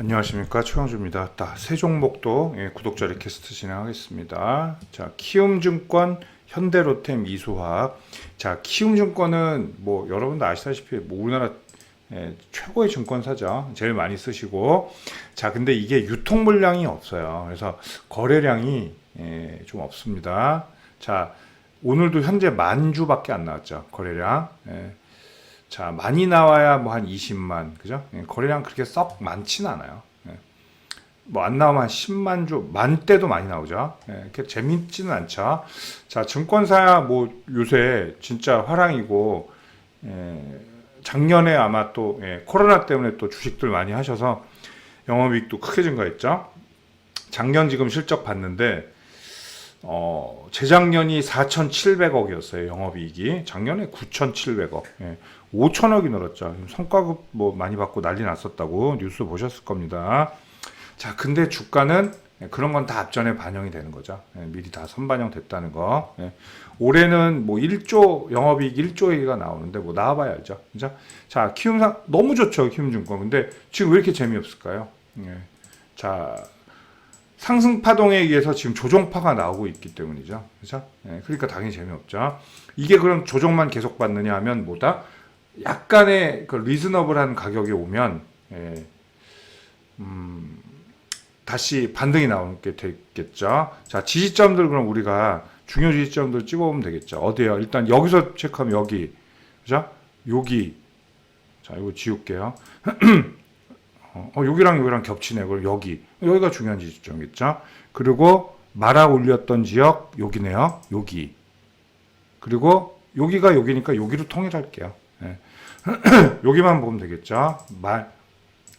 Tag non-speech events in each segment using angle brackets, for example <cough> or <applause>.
안녕하십니까 최영주입니다. 딱세 종목도 예, 구독자 리퀘스트 진행하겠습니다. 자 키움증권, 현대로템, 이수화학. 자 키움증권은 뭐 여러분도 아시다시피 뭐 우리나라 예, 최고의 증권사죠. 제일 많이 쓰시고 자 근데 이게 유통 물량이 없어요. 그래서 거래량이 예, 좀 없습니다. 자 오늘도 현재 만 주밖에 안 나왔죠 거래량. 예. 자, 많이 나와야 뭐 한 20만, 그죠? 예, 거래량 그렇게 썩 많지는 않아요. 뭐 안 나오면 한 10만 주, 만 대도 많이 나오죠. 예, 이렇게 재밌지는 않죠. 자, 증권사 뭐 요새 진짜 화랑이고, 예, 작년에 아마 또 예, 코로나 때문에 또 주식들 많이 하셔서 영업이익도 크게 증가했죠. 작년 지금 실적 봤는데, 어, 재작년이 4,700억이었어요, 영업이익이. 작년에 9,700억. 예, 5천억이 늘었죠. 성과급 뭐 많이 받고 난리 났었다고 뉴스 보셨을 겁니다. 자, 근데 주가는 그런 건 다 앞전에 반영이 되는 거죠. 예, 미리 다 선반영 됐다는 거. 예. 올해는 뭐 1조 영업이익 1조 얘기가 나오는데 뭐 나와봐야 알죠. 그죠? 자, 키움상 너무 좋죠, 키움증권. 근데 지금 왜 이렇게 재미없을까요? 예. 자, 상승 파동에 의해서 지금 조정파가 나오고 있기 때문이죠. 그죠? 예, 그러니까 당연히 재미없죠. 이게 그럼 조정만 계속 받느냐 하면 뭐다? 약간의 그 리즈너블한 가격이 오면 예, 음, 다시 반등이 나오게 되겠죠. 자, 지지점들 그럼 우리가 중요 지지점들 찍어보면 되겠죠. 어디요? 일단 여기서 체크하면 여기, 그죠? 여기. 자, 이거 지울게요. <clears throat> 어, 어, 여기랑 여기랑 겹치네. 그럼 여기. 여기가 중요한 지지점이겠죠. 그리고 말아 올렸던 지역 여기네요. 여기. 그리고 여기가 여기니까 여기로 통일할게요. 예. <clears throat> 여기만 보면 되겠죠. 말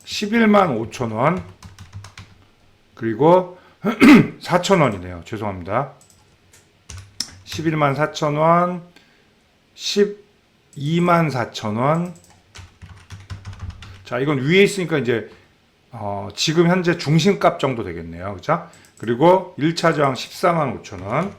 11만 5천 원 그리고 <clears throat> 4천 원이네요. 죄송합니다. 11만 4천 원 12만 4천 원 자, 이건 위에 있으니까 이제 어, 지금 현재 중심값 정도 되겠네요. 그죠? 그리고 1차 저항 14만 5천 원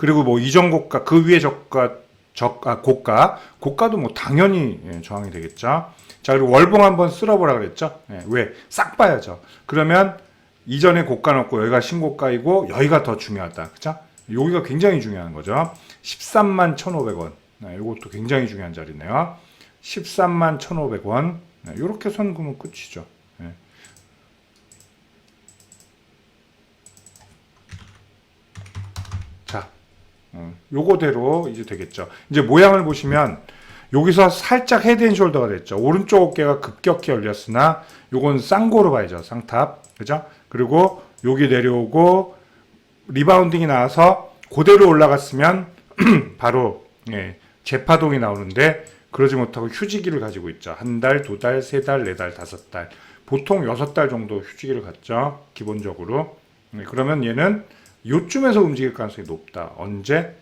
그리고 뭐 이전 고가 그 위에 저가 저가 고가 고가도 뭐 당연히 예, 저항이 되겠죠. 자 그리고 월봉 한번 쓸어보라 그랬죠. 예, 왜싹 봐야죠. 그러면 이전에 고가 넣고 여기가 신고가이고 여기가 더 중요하다. 그죠? 여기가 굉장히 중요한 거죠. 13만 1,500원. 네, 이것도 굉장히 중요한 자리네요. 13만 1,500원. 네, 이렇게 선 그으면 끝이죠. 예. 자, 어, 요거대로 이제 되겠죠. 이제 모양을 보시면 여기서 살짝 헤드앤숄더가 됐죠. 오른쪽 어깨가 급격히 열렸으나 요건 쌍고로 봐야죠. 쌍탑. 그죠? 그리고 여기 내려오고 리바운딩이 나와서 그대로 올라갔으면 <clears throat> 바로 예, 재파동이 나오는데 그러지 못하고 휴지기를 가지고 있죠. 한 달, 두 달, 세 달, 네 달, 다섯 달. 보통 여섯 달 정도 휴지기를 갖죠. 기본적으로. 네, 그러면 얘는 요쯤에서 움직일 가능성이 높다. 언제?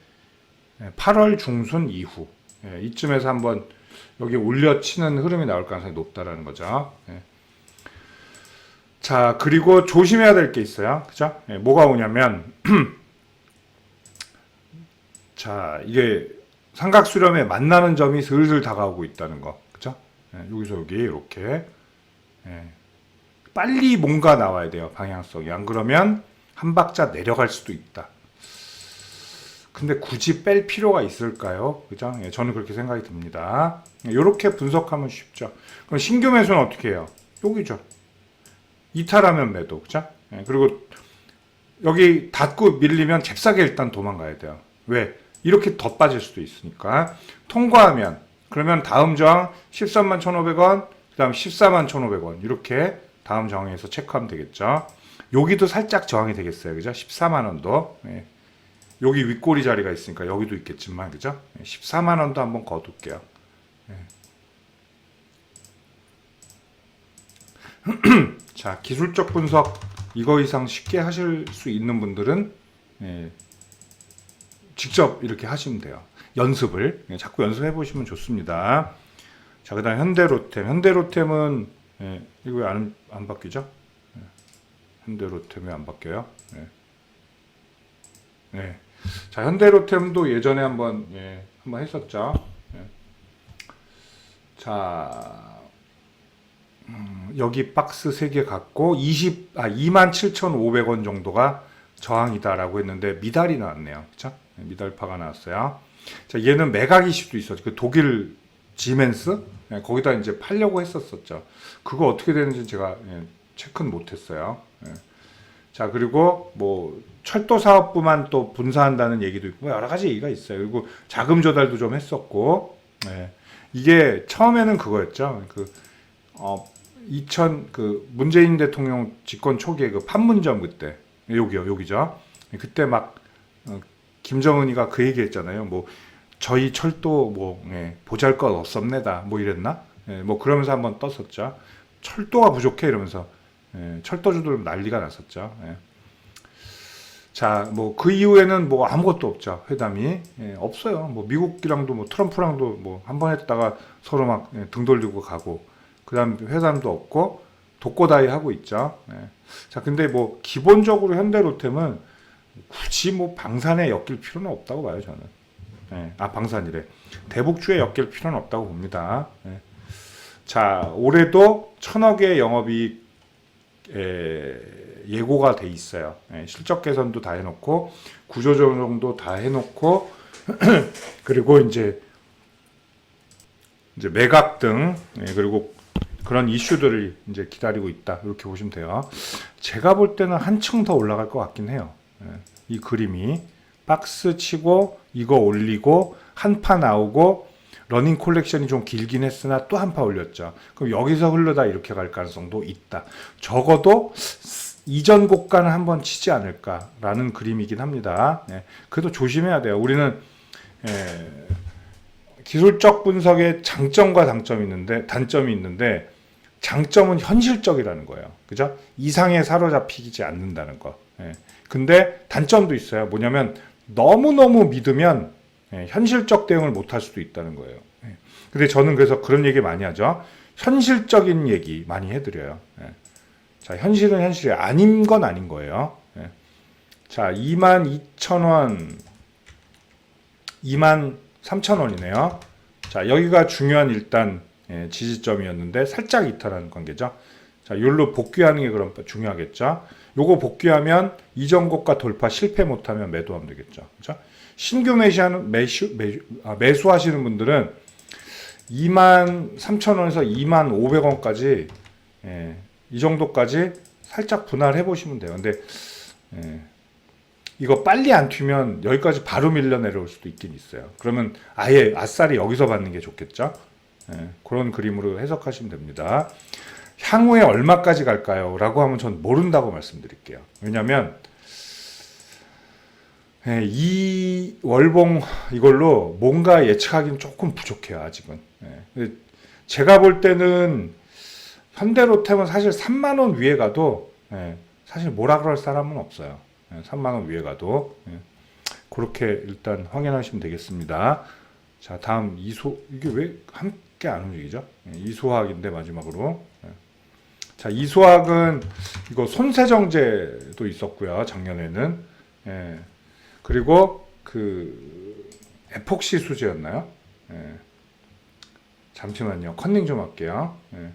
8월 중순 이후. 예, 이쯤에서 한번 여기 올려치는 흐름이 나올 가능성이 높다라는 거죠. 예. 자, 그리고 조심해야 될 게 있어요. 그죠? 예, 뭐가 오냐면, <clears throat> 자, 이게 삼각수렴에 만나는 점이 슬슬 다가오고 있다는 거. 그죠? 예, 여기서 여기, 이렇게. 예. 빨리 뭔가 나와야 돼요. 방향성이. 안 그러면 한 박자 내려갈 수도 있다. 근데 굳이 뺄 필요가 있을까요? 그죠? 예, 저는 그렇게 생각이 듭니다. 이렇게 분석하면 쉽죠. 그럼 신규 매수는 어떻게 해요? 여기죠. 이탈하면 매도, 그죠? 예, 그리고 여기 닫고 밀리면 잽싸게 일단 도망가야 돼요. 왜? 이렇게 더 빠질 수도 있으니까. 통과하면, 그러면 다음 저항 13만 1,500원, 그 다음 14만 1,500원. 이렇게 다음 저항에서 체크하면 되겠죠. 여기도 살짝 저항이 되겠어요. 그죠? 14만 원도. 예. 여기 윗꼬리 자리가 있으니까 여기도 있겠지만 그죠? 14만 원도 한번 거둘게요. 예. <clears throat> 자 기술적 분석 이거 이상 쉽게 하실 수 있는 분들은 예, 직접 이렇게 하시면 돼요. 연습을 예, 자꾸 연습해 보시면 좋습니다. 자 그다음 현대로템 현대로템은 예, 이거 왜안 안 바뀌죠? 예, 현대로템 왜안 바뀌어요? 예. 네. 자, 현대로템도 예전에 한번 예, 한번 했었죠. 예. 자, 음, 여기 박스 3개 갖고 20, 아, 27,500원 정도가 저항이다라고 했는데 미달이 나왔네요. 그쵸? 네, 미달파가 나왔어요. 자, 얘는 매각 이슈도 있었죠. 그 독일 지멘스? 네, 거기다 이제 팔려고 했었었죠. 그거 어떻게 되는지 제가 예, 체크는 못했어요. 예. 자, 그리고 뭐 철도 사업부만 또 분사한다는 얘기도 있고 뭐 여러 가지 얘기가 있어요. 그리고 자금 조달도 좀 했었고, 예. 이게 처음에는 그거였죠. 그, 어, 2000, 그, 문재인 대통령 집권 초기에 그 판문점 그때, 여기요, 여기죠. 그때 막, 어, 김정은이가 그 얘기 했잖아요. 뭐, 저희 철도 뭐, 예, 보잘 것 없습니다. 뭐 이랬나? 예, 뭐 그러면서 한번 떴었죠. 철도가 부족해 이러면서, 예, 철도주들 난리가 났었죠. 예. 자, 뭐 그 이후에는 뭐 아무것도 없죠. 회담이 예, 없어요. 뭐 미국이랑도 뭐 트럼프랑도 뭐 한 번 했다가 서로 막등 돌리고 가고 그다음 회담도 없고 독고다이 하고 있죠. 예. 자, 근데 뭐 기본적으로 현대로템은 굳이 뭐 방산에 엮일 필요는 없다고 봐요 저는. 예, 아 방산이래. 대북주에 엮일 필요는 없다고 봅니다. 예. 자, 올해도 천억의 영업이익 에, 예고가 돼 있어요. 예, 실적 개선도 다 해놓고 구조 조정도 다 해놓고 <clears throat> 그리고 이제 이제 매각 등 예, 그리고 그런 이슈들을 이제 기다리고 있다 이렇게 보시면 돼요. 제가 볼 때는 한층 더 올라갈 것 같긴 해요. 예, 이 그림이 박스 치고 이거 올리고 한 파 나오고 러닝 콜렉션이 좀 길긴 했으나 또 한 파 올렸죠. 그럼 여기서 흘러다 이렇게 갈 가능성도 있다. 적어도 이전 고가는 한번 치지 않을까라는 그림이긴 합니다. 예, 그래도 조심해야 돼요. 우리는 예, 기술적 분석에 장점과 단점이 있는데 단점이 있는데 장점은 현실적이라는 거예요. 그죠? 이상에 사로잡히지 않는다는 거. 예. 근데 단점도 있어요. 뭐냐면 너무너무 믿으면 예, 현실적 대응을 못할 수도 있다는 거예요. 예. 근데 저는 그래서 그런 얘기 많이 하죠. 현실적인 얘기 많이 해드려요. 예. 자, 현실은 현실이 아닌 건 아닌 거예요. 예. 자, 22,000원, 23,000원이네요. 자, 여기가 중요한 일단 예, 지지점이었는데 살짝 이탈하는 관계죠. 자, 요로 복귀하는 게 그럼 중요하겠죠. 요거 복귀하면 이전 고가 돌파 실패 못하면 매도하면 되겠죠. 그죠? 신규 매수하는 매수, 매수 아, 매수하시는 분들은 2만 3천 원에서 2만 500원까지 예, 이 정도까지 살짝 분할해 보시면 돼요. 근데 예, 이거 빨리 안 튀면 여기까지 바로 밀려 내려올 수도 있긴 있어요. 그러면 아예 아싸리 여기서 받는 게 좋겠죠. 예, 그런 그림으로 해석하시면 됩니다. 향후에 얼마까지 갈까요? 라고 하면 전 모른다고 말씀드릴게요. 왜냐면 예, 이 월봉 이걸로 뭔가 예측하기는 조금 부족해요 아직은. 예, 제가 볼 때는 현대로템은 사실 3만 원 위에 가도 예, 사실 뭐라 그럴 사람은 없어요. 예, 3만 원 위에 가도 예, 그렇게 일단 확인하시면 되겠습니다. 자 다음 이소 이게 왜 함께 안 움직이죠? 예, 이소학인데 마지막으로 예. 자 이소학은 이거 손세정제도 있었고요 작년에는 예, 그리고 그 에폭시 수제였나요? 예. 잠시만요 컨닝 좀 할게요. 예.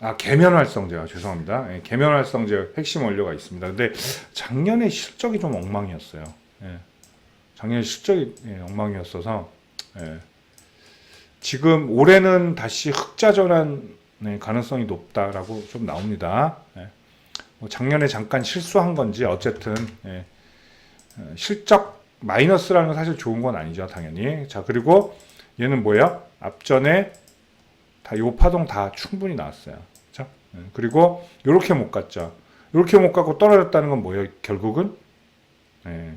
아 계면활성제가 죄송합니다. 예, 계면활성제 핵심 원료가 있습니다. 근데 작년에 실적이 좀 엉망이었어요. 예, 작년 실적이 예, 엉망이었어서 예, 지금 올해는 다시 흑자 전환 네, 가능성이 높다라고 좀 나옵니다. 예, 뭐 작년에 잠깐 실수한 건지 어쨌든 예, 어, 실적 마이너스라는 건 사실 좋은 건 아니죠, 당연히. 자 그리고 얘는 뭐야? 앞전에 다 요 파동 다 충분히 나왔어요. 그렇죠? 예, 그리고 요렇게 못 갔죠. 요렇게 못 가고 떨어졌다는 건 뭐예요? 결국은 예,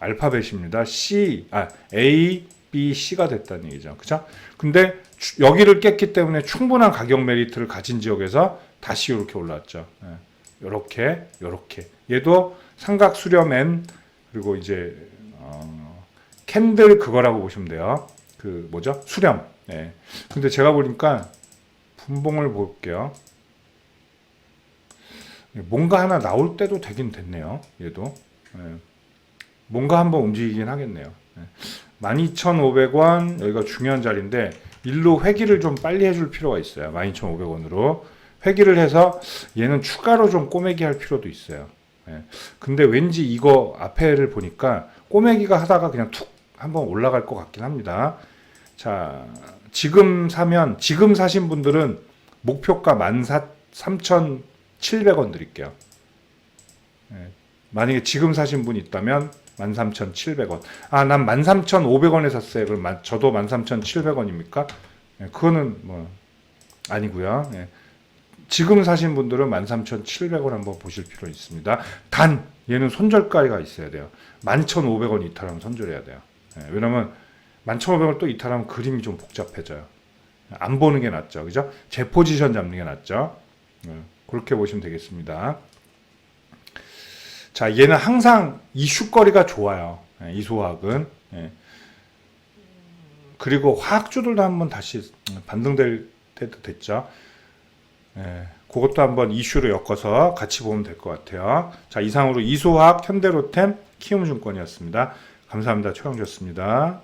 알파벳입니다. C 아 A B C가 됐다는 얘기죠. 그렇죠? 근데 추- 여기를 깼기 때문에 충분한 가격 메리트를 가진 지역에서 다시 이렇게 올라왔죠. 예, 요렇게 요렇게 얘도 삼각 수렴 M 그리고 이제 어, 캔들 그거라고 보시면 돼요. 그 뭐죠? 수렴. 예. 근데 제가 보니까 분봉을 볼게요. 뭔가 하나 나올 때도 되긴 됐네요. 얘도. 예. 뭔가 한번 움직이긴 하겠네요. 예. 12,500원 여기가 중요한 자리인데 일로 회기를 좀 빨리 해줄 필요가 있어요. 12,500원으로. 회기를 해서 얘는 추가로 좀 꼬매기 할 필요도 있어요. 예. 근데 왠지 이거 앞에를 보니까 꼬매기가 하다가 그냥 툭 한번 올라갈 것 같긴 합니다. 자, 지금 사면, 지금 사신 분들은 목표가 13,700원 드릴게요. 예. 만약에 지금 사신 분 있다면 13,700원. 아, 난 13,500원에 샀어요. 그럼 만- 저도 13,700원입니까? 예, 그거는 뭐 아니고요. 예. 지금 사신 분들은 13,700원 한번 보실 필요 있습니다. 단 얘는 손절가가 있어야 돼요. 11,500원 이탈하면 손절해야 돼요. 예, 왜냐면 11,500원 또 이탈하면 그림이 좀 복잡해져요. 안 보는 게 낫죠. 그죠? 제 포지션 잡는 게 낫죠. 예, 그렇게 보시면 되겠습니다. 자, 얘는 항상 이슈거리가 좋아요. 예, 이소화학은. 예. 그리고 화학주들도 한번 다시 반등될 때도 됐죠. 예, 그것도 한번 이슈로 엮어서 같이 보면 될 것 같아요. 자, 이상으로 이소화학, 현대로템, 키움증권이었습니다. 감사합니다. 최영주였습니다.